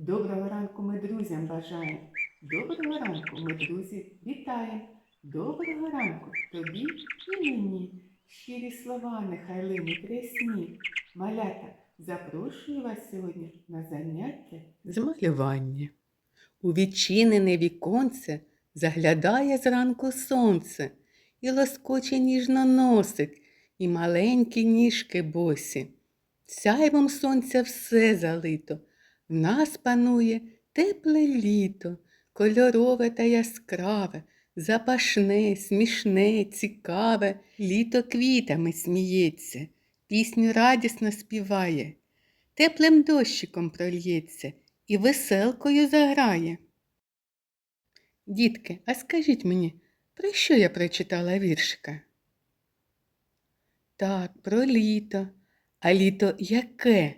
Доброго ранку ми друзям бажаємо. Доброго ранку ми друзі вітаємо. Доброго ранку тобі і мені. Щирі слова нехай линуть рясні. Малята, запрошую вас сьогодні на заняття з малювання. У відчинене віконце заглядає зранку сонце, і лоскоче ніжно носик, і маленькі ніжки босі. Сяйвом сонця все залито. В нас панує тепле літо, кольорове та яскраве, запашне, смішне, цікаве, літо квітами сміється, пісню радісно співає, теплим дощиком прольється і веселкою заграє. Дітки, а скажіть мені, про що я прочитала віршика? Так, про літо. А літо яке?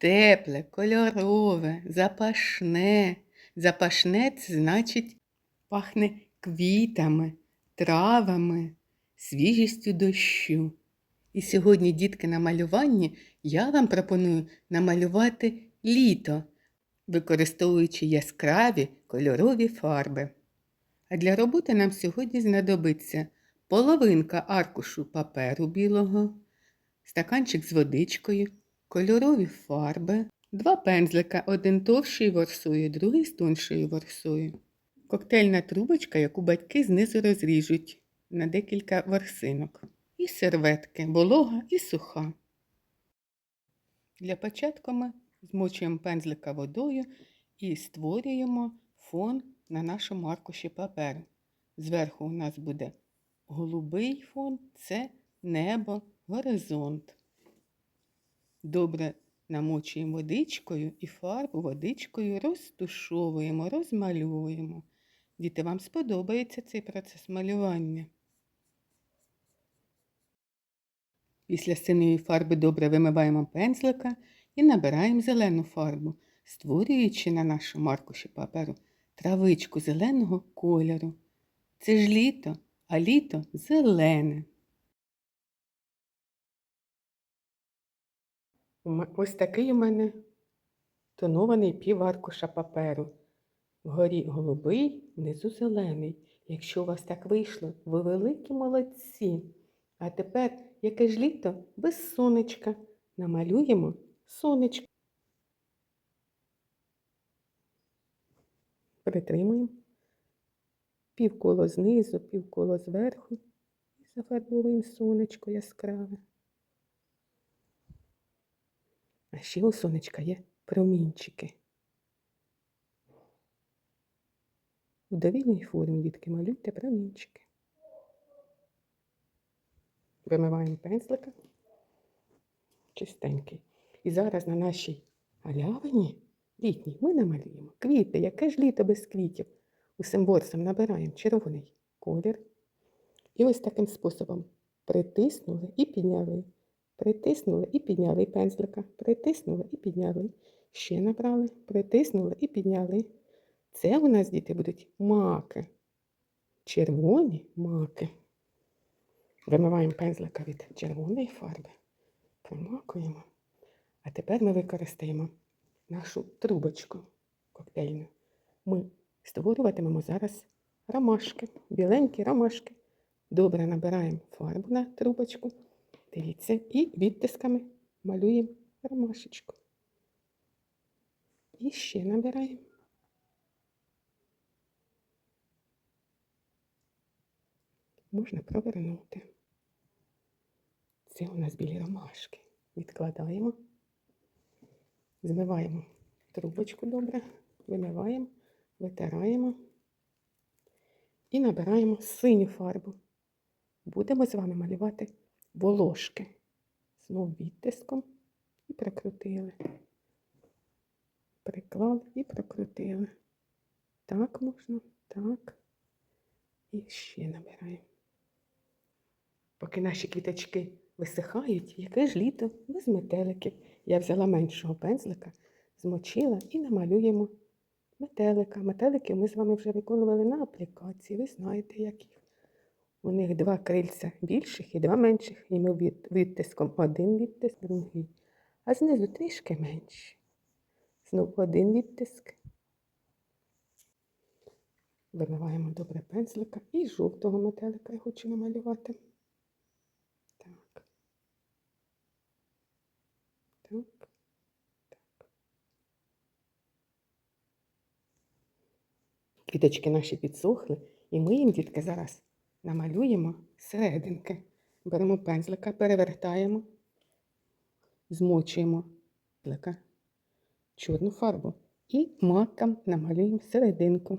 Тепле, кольорове, запашне. Запашне це значить пахне квітами, травами, свіжістю дощу. І сьогодні, дітки, на малюванні я вам пропоную намалювати літо, використовуючи яскраві кольорові фарби. А для роботи нам сьогодні знадобиться половинка аркушу паперу білого, стаканчик з водичкою, кольорові фарби, два пензлика, один товщою ворсою, другий з тоншою ворсою, коктейльна трубочка, яку батьки знизу розріжуть на декілька ворсинок, і серветки, волога і суха. Для початку ми змочуємо пензлика водою і створюємо фон на нашому аркуші паперу. Зверху у нас буде голубий фон це небо, горизонт. Добре намочуємо водичкою і фарбу водичкою розтушовуємо, розмальовуємо. Діти, вам сподобається цей процес малювання. Після синьої фарби добре вимиваємо пензлика і набираємо зелену фарбу, створюючи на нашому аркуші паперу травичку зеленого кольору. Це ж літо, а літо зелене. Ось такий у мене тонований пів аркуша паперу. Вгорі голубий, внизу зелений. Якщо у вас так вийшло, ви великі молодці. А тепер, яке ж літо без сонечка. Намалюємо сонечко. Притримуємо півколо знизу, півколо зверху і зафарбовуємо сонечко яскраве. А ще у сонечка є промінчики. У довільній формі, дітки, малюйте промінчики. Вимиваємо пензлика чистенький. І зараз на нашій галявині літній ми намалюємо квіти. Яке ж літо без квітів? Усім борсом набираємо червоний колір. І ось таким способом притиснули і підняли. Притиснули і підняли пензлика. Притиснули і підняли. Ще набрали, притиснули і підняли. Це у нас, діти, будуть маки. Червоні маки. Вимиваємо пензлика від червоної фарби. Промакуємо. А тепер ми використаємо нашу трубочку коктейльну. Ми створюватимемо зараз ромашки, біленькі ромашки. Добре набираємо фарбу на трубочку. Дивіться, і відтисками малюємо ромашечку. І ще набираємо. Можна провернути. Це у нас білі ромашки. Відкладаємо, змиваємо трубочку добре, вимиваємо, витираємо і набираємо синю фарбу. Будемо з вами малювати волошки. Знову відтиском і прокрутили. Приклали і прокрутили. Так можна, так. І ще набираємо. Поки наші квіточки висихають, яке ж літо без метеликів. Я взяла меншого пензлика, змочила і намалюємо метелика. Метелики ми з вами вже виконували на аплікації. Ви знаєте, яких. У них два крильця більших і два менших. І ми відтиском один відтиск, другий. А знизу трішки менші. Знову один відтиск. Вимиваємо добре пензлика і жовтого метелика я хочу намалювати. Так. Так. Так. Квіточки наші підсохли, і ми їм, дітки, зараз намалюємо серединки. Беремо пензлика, перевертаємо, змочуємо пензлика, чорну фарбу і маком намалюємо серединку.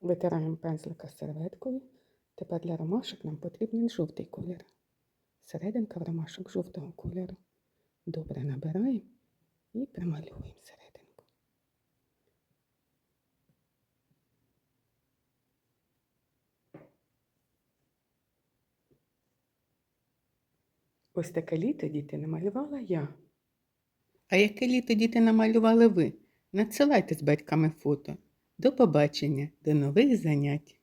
Витираємо пензлика серветкою. Тепер для ромашок нам потрібен жовтий колір. Серединка в ромашок жовтого кольору. Добре набираємо і прималюємо серединку. Ось таке літо діти намалювала я. А яке літо діти намалювали ви? Надсилайте з батьками фото. До побачення, до нових занять!